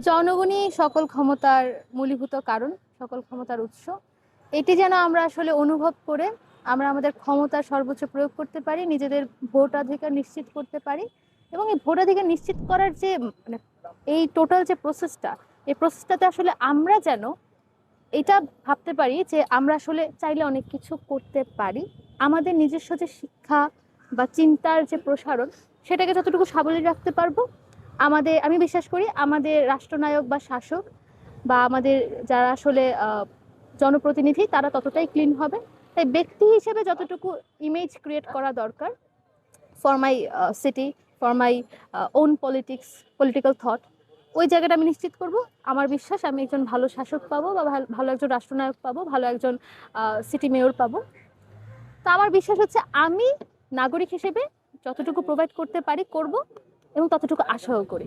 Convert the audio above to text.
জনগণই সকল ক্ষমতার মূলীভূত কারণ, সকল ক্ষমতার উৎস। এটি যেন আমরা আসলে অনুভব করে আমরা আমাদের ক্ষমতা সর্বোচ্চ প্রয়োগ করতে পারি, নিজেদের ভোটাধিকার নিশ্চিত করতে পারি এবং এই ভোটাধিকার নিশ্চিত করার যে মানে এই টোটাল যে প্রসেসটা এই প্রসেসটাতে আসলে আমরা যেন এটা ভাবতে পারি যে আমরা আসলে চাইলে অনেক কিছু করতে পারি। আমাদের নিজস্ব যে শিক্ষা বা চিন্তার যে প্রসারণ, সেটাকে যতটুকু সাবলীল রাখতে পারব আমাদের, আমি বিশ্বাস করি আমাদের রাষ্ট্রনায়ক বা শাসক বা আমাদের যারা আসলে জনপ্রতিনিধি, তারা ততটাই ক্লিন হবে। তাই ব্যক্তি হিসেবে যতটুকু ইমেজ ক্রিয়েট করা দরকার for my city for my own politics political thought ওই জায়গাটা আমি নিশ্চিত করব। আমার বিশ্বাস আমি একজন ভালো শাসক পাবো বা ভাল- একজন রাষ্ট্রনায়ক পাবো, ভালো একজন সিটি মেয়র পাবো। তো আমার বিশ্বাস হচ্ছে আমি নাগরিক হিসেবে যতটুকু প্রোভাইড করতে পারি, করব। এবং ততটুকু আশাও করি।